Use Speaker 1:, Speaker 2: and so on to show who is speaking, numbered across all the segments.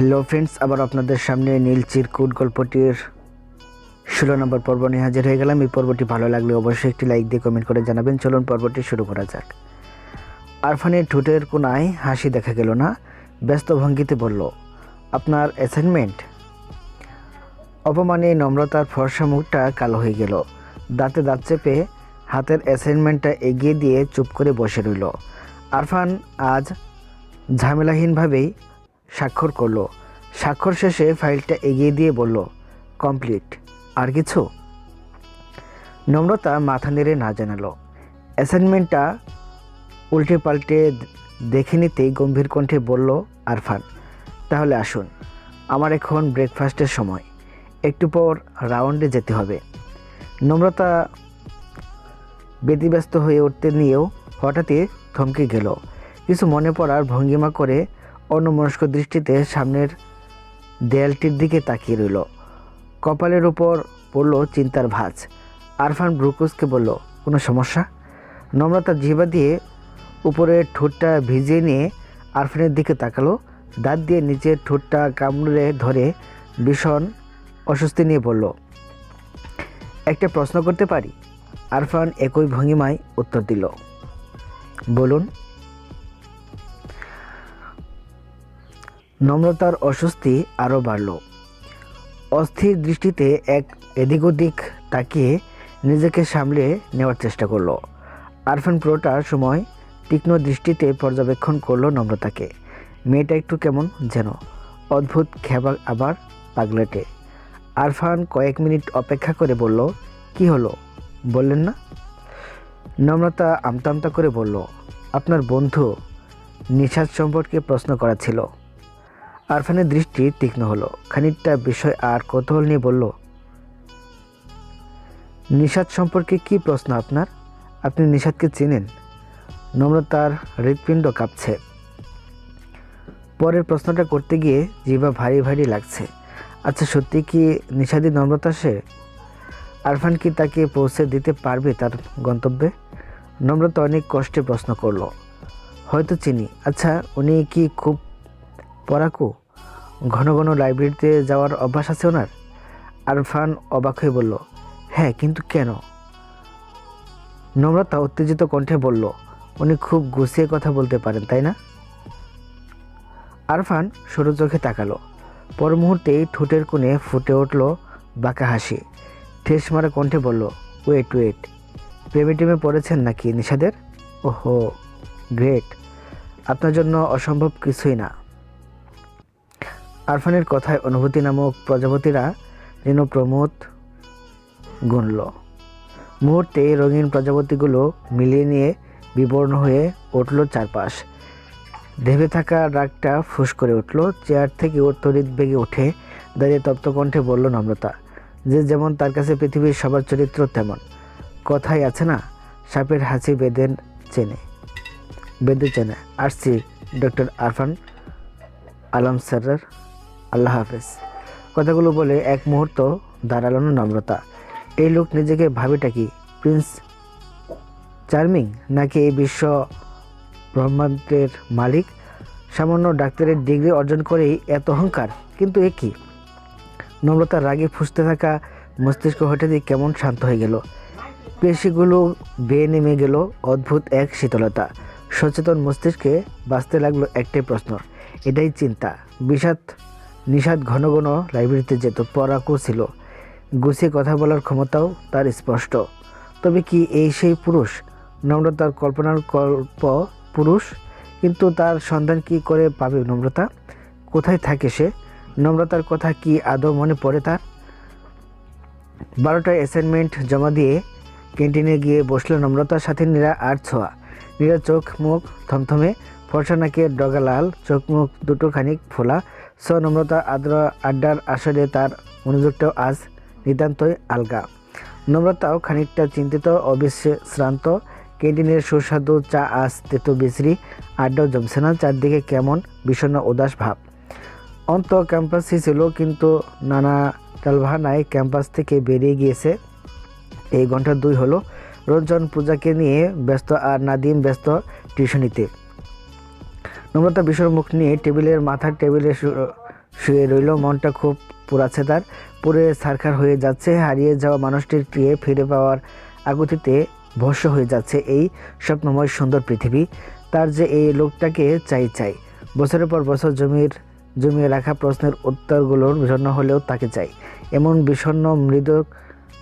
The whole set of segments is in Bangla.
Speaker 1: হ্যালো ফ্রেন্ডস আবার আপনাদের সামনে নীল চিরকুট গল্পটির ষোলো নম্বর পর্ব নিয়ে হাজির হয়ে গেলাম। এই পর্বটি ভালো লাগলে অবশ্যই একটি লাইক দিয়ে কমেন্ট করে জানাবেন। চলুন পর্বটি শুরু করা যাক। আরফানের ঠোঁটের কোনায় হাসি দেখা গেল না, ব্যস্ত ভঙ্গিতে বলল, আপনার অ্যাসাইনমেন্ট অপমানে নম্রতার ফর্সা মুখটা কালো হয়ে গেল। দাঁতে দাঁত চেপে হাতের অ্যাসাইনমেন্টটা এগিয়ে দিয়ে চুপ করে বসে রইল। আরফান আজ ঝামেলাহীনভাবেই স্বাক্ষর করল। স্বাক্ষর শেষে ফাইলটা এগিয়ে দিয়ে বলল, কমপ্লিট। আর কিছু? নম্রতা মাথা নেড়ে না জানালো। অ্যাসাইনমেন্টটা উল্টে পাল্টে দেখে নিতেই গম্ভীর কণ্ঠে বলল, আরফান, তাহলে আসুন। আমার এখন ব্রেকফাস্টের সময়। একটু পর রাউন্ডে যেতে হবে। নম্রতা ব্যতিব্যস্ত হয়ে উঠতে নিয়েও হঠাৎই থমকে গেল। কিছু মনে পড়ার ভঙ্গিমা করে অন্যমনস্ক দৃষ্টিতে সামনের দেয়ালটির দিকে তাকিয়ে রইল। কপালের উপর পড়ল চিন্তার ভাঁজ। আরফান ব্রুকুসকে বলল, কোনো সমস্যা? নম্রতা জিহ্বা দিয়ে উপরে ঠোঁটটা ভিজিয়ে নিয়ে আরফানের দিকে তাকালো। দাঁত দিয়ে নিচের ঠোঁটটা কামড়ে ধরে ভীষণ অস্বস্তি নিয়ে বলল, একটা প্রশ্ন করতে পারি? আরফান একই ভঙ্গিমায় উত্তর দিল, বলুন। নম্রতার অস্বস্তি আরও বাড়ল। অস্থির দৃষ্টিতে এক এদিক ওদিক তাকিয়ে নিজেকে সামলে নেওয়ার চেষ্টা করল। আরফান পুরোটার সময় তীক্ষ্ণ দৃষ্টিতে পর্যবেক্ষণ করল নম্রতাকে। মেয়েটা একটু কেমন যেন। অদ্ভুত খেবা আবার পাগলেটে। আরফান কয়েক মিনিট অপেক্ষা করে বলল, কি হলো? বললেন না? নম্রতা আমতা করে বলল, আপনার বন্ধু নিশাদ সম্পর্কে প্রশ্ন করা ছিল। আরফানের দৃষ্টি তীক্ষ্ণ হলো। খানিকটা বিষয় আর কৌতূহল নিয়ে বলল নিষাদ সম্পর্কে কি প্রশ্ন আপনার? আপনি নিষাদকে চেনেন। নম্রতার হৃৎপিণ্ড কাঁপছে। পরের প্রশ্নটা করতে গিয়ে জিভা ভারী ভারী লাগছে। আচ্ছা সত্যি কি নিষাদি নম্রতা সে? আরফান কি তাকে পৌঁছে দিতে পারবে তার গন্তব্যে? নম্রতা অনেক কষ্টে প্রশ্ন করল, হয়তো চিনি। আচ্ছা উনি কি খুব পড়াকু ঘন ঘন লাইব্রেরিতে যাওয়ার অভ্যাস আছে ওনার? আরফান অবাক হয়ে বলল হ্যাঁ কিন্তু কেন? নম্রতা উত্তেজিত কণ্ঠে বলল, উনি খুব গুছিয়ে কথা বলতে পারেন, তাই না? আরফান সরু চোখে তাকালো। পর মুহূর্তেই ঠোঁটের কোণে ফুটে উঠল বাঁকা হাসি। ঠেস মারা কণ্ঠে বলল, ওয়েট ওয়েট, প্রেমে টেমে পড়েছেন নাকি নিষাদের? ওহো, গ্রেট, আপনার জন্য অসম্ভব কিছুই না। আরফানের কথায় অনুভূতি নামক প্রজাপতিরা যেন প্রমোদ গুনল। মুহূর্তে রঙিন প্রজাপতিগুলো মিলিয়ে নিয়ে বিবর্ণ হয়ে উঠল চারপাশ। ভেবে থাকা রাগটা ফুস করে উঠল। চেয়ার থেকে ওর বেগে উঠে দাঁড়িয়ে তপ্তকণ্ঠে বলল নম্রতা, যে যেমন তার কাছে পৃথিবীর সবার চরিত্র তেমন। কথাই আছে না, সাপের হাসি বেঁধে চেনে। বেঁধে চেনে। আসছি ডক্টর আরফান আলম স্যারের আল্লাহ হাফেজ। কথাগুলো বলে এক মুহূর্ত দাঁড়াল নম্রতা। এই লোক নিজেকে ভাবেটা কি, প্রিন্স চার্মিং, নাকি এই বিশ্ব ব্রহ্মাণ্ডের মালিক? সামান্য ডাক্তারের ডিগ্রি অর্জন করেই এত অহংকার, কিন্তু এ কি? নম্রতার রাগে ফুসতে থাকা মস্তিষ্ক হঠাৎই কেমন শান্ত হয়ে গেল। পেশিগুলো বেয়ে নেমে গেল অদ্ভুত এক শীতলতা। সচেতন মস্তিষ্কে বাঁচতে লাগল একটাই প্রশ্ন, এটাই চিন্তা। বিষাদ নিষাদ ঘন ঘন লাইব্রেরিতে যেত পড়াকু ছিল। গুছিয়ে কথা বলার ক্ষমতাও তার স্পষ্ট। তবে কি এই সেই পুরুষ? নম্রতার কল্পনার কল্প পুরুষ? কিন্তু তার সন্ধান কি করে পাবে নম্রতা? কোথায় থাকে সে? নম্রতার কথা কি আদৌ মনে পড়ে তার? বারোটায় অ্যাসাইনমেন্ট জমা দিয়ে ক্যান্টিনে গিয়ে বসল নম্রতার সাথে নীরা আর ছোঁয়া। নীরা চোখ মুখ থমথমে ফর্সা নাকের ডগা লাল, চোখ মুখ দুটো খানিক ফোলা। স নম্রতা, আদ্রা, আড্ডার আসরে তার মনোযোগটাও আজ নিতান্তই আলগা। নম্রতাও খানিকটা চিন্তিত অবিশ্রান্ত ক্যান্টিনের সুস্বাদু চা আজ তেতো বিশ্রী, আড্ডাও জমছে না চারদিকে কেমন বিষণ্ণ উদাস ভাব। অন্ত ক্যাম্পাসই ছিল, কিন্তু নানা টালভানায় ক্যাম্পাস থেকে বেরিয়ে গিয়েছে। এই ঘণ্টা দুই হলো। রঞ্জন পূজাকে নিয়ে ব্যস্ত আর নাদিম ব্যস্ত টিউশনিতে। নম্রতা বিষর মুখ নিয়ে টেবিলের মাথার টেবিলে শুয়ে রইল। মনটা খুব পুরাছে তার। পুরে সারখার হয়ে যাচ্ছে। হারিয়ে যাওয়া মানুষটির মানুষটিকে ফিরে পাওয়ার আগুতিতে ভস্য হয়ে যাচ্ছে এই স্বপ্নময় সুন্দর পৃথিবী। তার যে এই লোকটাকে চাই চাই। বছরের পর বছর জমির, জমিয়ে রাখা প্রশ্নের উত্তরগুলোর জন্য হলেও তাকে চাই। এমন বিষণ্ণ মৃদু,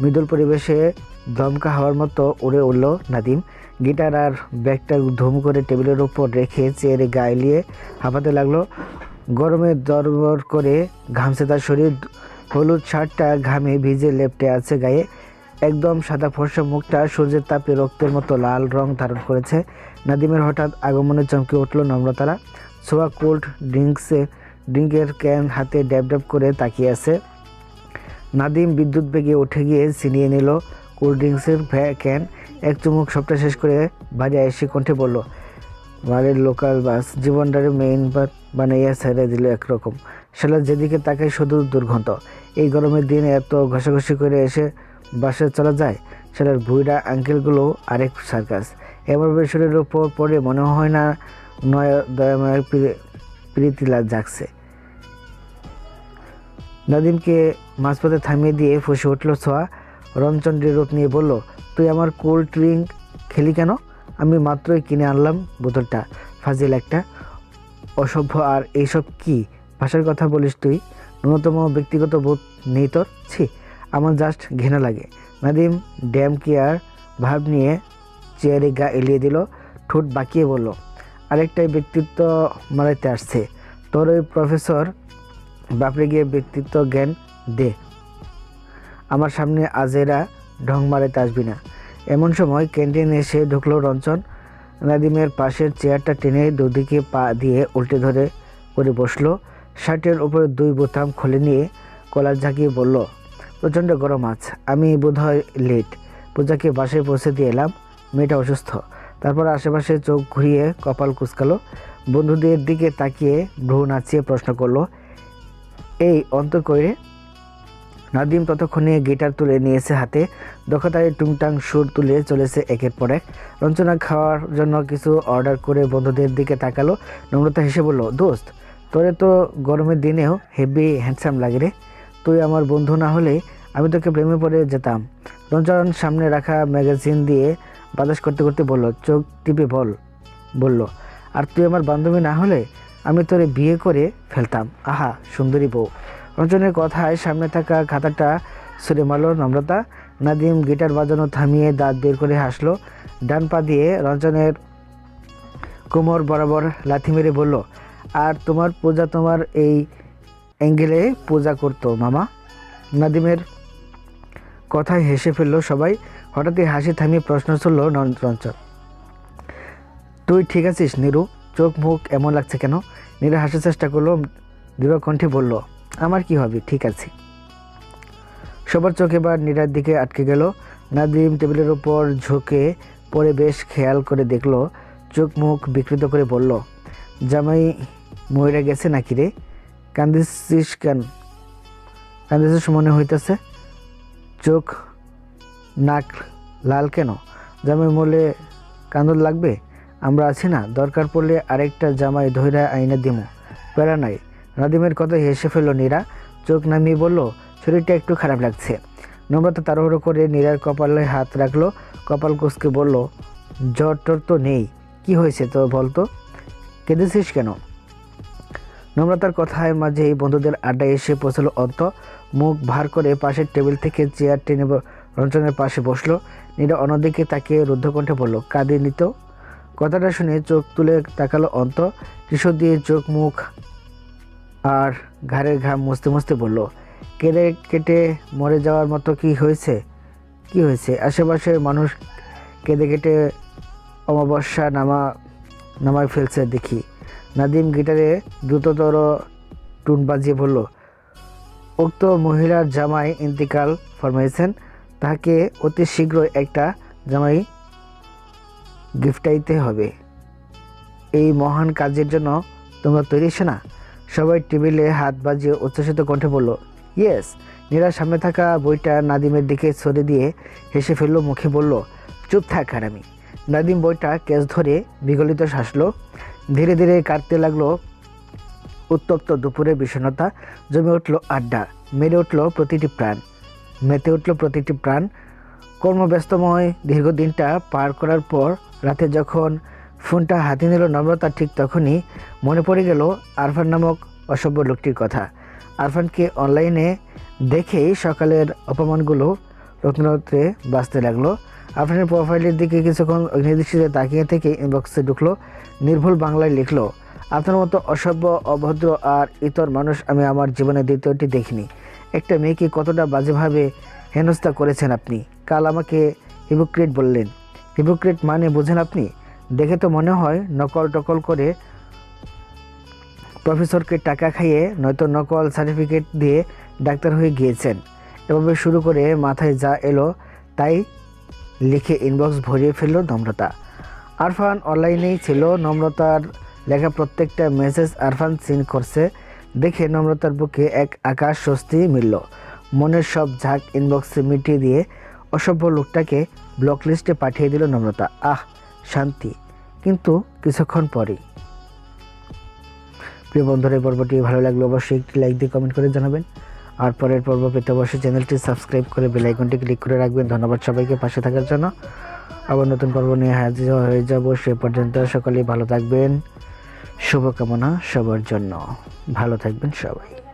Speaker 1: মৃদুল পরিবেশে দমকা হওয়ার মতো উড়ে উঠল নাদিম। গিটার আর ব্যাগটা ধুম করে টেবিলের উপর রেখে চেয়ারে গায়ে নিয়ে হাঁপাতে লাগল। গরমে দরবর করে ঘামছে তার শরীর। হলুদ শার্টটা ঘামে ভিজে লেপটে আছে গায়ে। একদম সাদা ফর্সা মুখটা সূর্যের তাপে রক্তের মতো লাল রং ধারণ করেছে। নাদিমের হঠাৎ আগমনে চমকে উঠল নম্রতারা। সোয়া কোল্ড ড্রিঙ্কসে ড্রিঙ্কের ক্যান হাতে ড্যাব ড্যাব করে তাকিয়ে আছে। নাদিম বিদ্যুৎ বেগে উঠে গিয়ে ছিনিয়ে নিল। কোল্ড ড্রিঙ্কসের ক্যান এক চুমুক সবটা শেষ করে বাড়ি এসে কণ্ঠে বলল, বাড়ির লোকাল বাস জীবনটারে মেইন বাস বানাইয়া ছেড়ে দিল একরকম। শালা যেদিকে তাকাই শুধু দুর্গন্ধ। এই গরমের দিনে এত ঘষাঘষি করে এসে বাসে চলা যায়? শালার ভুইরা আঙ্কেলগুলো আরেক সার্কাস। এবার শরীরের উপর পড়ে মনে হয় না নয় দয়াময় প্রী- প্রীতি লাগ জাগছে। নাদিমকে মাঝপথে থামিয়ে দিয়ে ফুসে উঠল ছোঁয়া। রণচন্দ্রের রূপ নিয়ে বলল, তুই আমার কোল্ড ড্রিঙ্ক খেলি কেন? আমি মাত্রই কিনে আনলাম বোতলটা। ফাজিল একটা অসভ্য আর এইসব কি? ভাষার কথা বলিস তুই? ন্যূনতম ব্যক্তিগত বোধ নেই তোর? ছি, আমার জাস্ট ঘেনা লাগে। নাদিম ড্যাম কেয়ার ভাব নিয়ে চেয়ারে গা এলিয়ে দিল, ঠোঁট বাঁকিয়ে বলল, আরেকটাই ব্যক্তিত্ব মারাইতে আসছে। তোর ওই প্রফেসর বাপরে গিয়ে ব্যক্তিত্ব জ্ঞান দে। আমার সামনে আজেরা ঢং মারাইতে আসবি না। এমন সময় ক্যান্টিনে এসে ঢুকলো রঞ্জন। নাদিমের পাশের চেয়ারটা টেনে দুদিকে পা দিয়ে উল্টে ধরে করে বসল। শার্টের উপরে দুই বোতাম খুলে নিয়ে কলার ঝাঁকিয়ে বলল, প্রচণ্ড গরম আজ, আমি বোধহয় লেট পূজাকে বাসায় পৌঁছে দিয়ে এলাম। মেয়েটা অসুস্থ। তারপর আশেপাশে চোখ ঘুরিয়ে কপাল কুচকালো। বন্ধুদের দিকে তাকিয়ে ভ্রু নাচিয়ে প্রশ্ন করল, এই অন্তর করে নাদিম ততক্ষণে গিটার তুলে নিয়েছে হাতে। দক্ষতায় টুংটাং সুর তুলে চলেছে একের পর এক। রঞ্জনা খাওয়ার জন্য কিছু অর্ডার করে বন্ধুদের দিকে তাকালো। নম্রতা হেসে বলল, দোস্ত, তোরে তো গরমের দিনেও হেভি হ্যান্ডসাম লাগে রে। তুই আমার বন্ধু না হলে আমি তোকে প্রেমে পড়ে যেতাম। রঞ্জন সামনে রাখা ম্যাগাজিন দিয়ে বাতাস করতে করতে বলল, চোখ টিপে বল। বলল, আর তুই আমার বান্ধবী না হলে আমি তোরে বিয়ে করে ফেলতাম। আহা, সুন্দরী বউ। রঞ্জনের কথায় সামনে থাকা খাতাটা সরে মারল নম্রতা, নাদিম গিটার বাজানো থামিয়ে দাঁত বের করে হাসলো। ডান পা দিয়ে রঞ্জনের কোমর বরাবর লাথি মেরে বলল, আর তোমার পূজা তোমার এই অ্যাঙ্গেলে পূজা করতো, মামা? নাদিমের কথায় হেসে ফেলল সবাই। হঠাৎই হাসি থামিয়ে প্রশ্ন করল রঞ্জন, তুই ঠিক আছিস, নিরু? চোখ মুখ এমন লাগছে কেন? নীরা হাসার চেষ্টা করল, দৃঢ় কণ্ঠে বলল আমার কি হবে? ঠিক আছে। সবার চোখে এবার নীরার দিকে আটকে গেল। নাদিম টেবিলের উপর ঝুঁকে পরে বেশ খেয়াল করে দেখল, চোখ মুখ বিকৃত করে বলল, জামাই ময়রা গেছে নাকি রে? কান্দিস কেন? কান্দিস মনে হইতেছে, চোখ নাক লাল কেন? জামাই মরলে কান্দন লাগবে? আমরা আছি না, দরকার পড়লে আরেকটা জামাই ধৈরা আইনে দিমু। প্যারা নাই। নাদিমের কথা হেসে ফেলল নীরা। চোখ নামিয়ে বলল, শরীরটা একটু খারাপ লাগছে। নম্রতা তাড়াহুড়ো করে নীরার কপালে হাত রাখল। কপাল কুসকে বলল, জ্বর টর তো নেই। কি হয়েছে তো বলতো? কেঁদেছিস কেন? নম্রতার কথায় মাঝেই বন্ধুদের আড্ডায় এসে পৌঁছলো অন্ত মুখ ভার করে পাশের টেবিল থেকে চেয়ার টেনে রঞ্জনের পাশে বসল। নীরা অন্যদিকে তাকিয়ে রুদ্ধকণ্ঠে বলল কাঁদে নিত কথাটা শুনে চোখ তুলে তাকালো অন্ত টিস্যু দিয়ে চোখ, মুখ আর ঘাড়ের ঘাম মুছতে মুছতে বলল কেটে কেটে মরে যাওয়ার মতো কি হয়েছে? কি হয়েছে? আশেপাশের মানুষ কেঁদে কেটে অমাবস্যা নামা, নামায় ফেলছে দেখি। নাদিম গিটারে দ্রুততর টুন বাজিয়ে বলল, উক্ত মহিলার জামাই ইন্তিকাল ফরমাইছেন। তাকে অতি শীঘ্রই একটা জামাই গিফটাইতে হবে। এই মহান কাজের জন্য তোমরা তৈরি না? সবাই টেবিলে হাত বাজিয়ে উচ্ছ্বসিত কণ্ঠে বলল, ইয়েস। নীরার সামনে থাকা বইটা নাদিমের দিকে সরে দিয়ে হেসে ফেলল, মুখে বলল, চুপ থাক হারামি নাদিম বইটা কেস ধরে বিগলিত শাসলো, ধীরে ধীরে কাটতে লাগল, উত্তপ্ত দুপুরে বিষণ্ণতা, জমে উঠল আড্ডা, মেরে উঠল প্রতিটি প্রাণ, মেতে উঠল প্রতিটি প্রাণ। কর্মব্যস্তময় দীর্ঘদিনটা পার করার পর রাতে যখন ফোনটা হাতে নিল নম্রতা ঠিক তখনই মনে পড়ে গেল আরফান নামক অসভ্য লোকটির কথা। আরফানকে অনলাইনে দেখেই সকালের অপমানগুলো রত্নরত্রে বাঁচতে লাগল। আরফানের প্রোফাইলের দিকে কিছুক্ষণ অগ্নিদৃষ্টিতে তাকিয়ে থেকে ইনবক্সে ঢুকলো, নির্ভুল বাংলায় লিখলো, আপনার মতো অসভ্য, অভদ্র আর ইতর মানুষ আমি আমার জীবনে দ্বিতীয়টি দেখিনি। একটা মেয়েকে কতটা বাজেভাবে হেনস্থা করেছেন আপনি? কাল আমাকে হিপোক্রেট বললেন। হিপোক্রেট মানে বোঝেন আপনি? দেখে তো মনে হয় নকল টকল করে প্রফেসরকে টাকা খাইয়ে নয়তো নকল সার্টিফিকেট দিয়ে ডাক্তার হয়ে গিয়েছেন। এভাবে শুরু করে মাথায় যা এলো, তাই লিখে ইনবক্স ভরিয়ে ফেলল নম্রতা। আরফান অনলাইনেই ছিল। নম্রতার লেখা প্রত্যেকটা মেসেজ আরফান সিন করছে। দেখে নম্রতার বুকে এক আকাশ স্বস্তি মিলল। মনের সব ঝাঁক ইনবক্সে মিটিয়ে দিয়ে অসভ্য লোকটাকে ব্লক লিস্টে পাঠিয়ে দিল নম্রতা। আহ! শান্তি। কিন্তু কিছুক্ষণ পরেই। প্রিয় বন্ধুরা, এই পর্বটি ভালো লাগলে অবশ্যই একটি লাইক দিয়ে কমেন্ট করে জানাবেন। আর পরের পর্ব পেতে অবশ্যই চ্যানেলটি সাবস্ক্রাইব করে বেল আইকনটি ক্লিক করে রাখবেন। ধন্যবাদ সবাইকে পাশে থাকার জন্য। আবার নতুন পর্ব নিয়ে হাজির হয়ে যাব সে পর্যন্ত। সকলেই ভালো থাকবেন। শুভকামনা সবার জন্য। ভালো থাকবেন সবাই।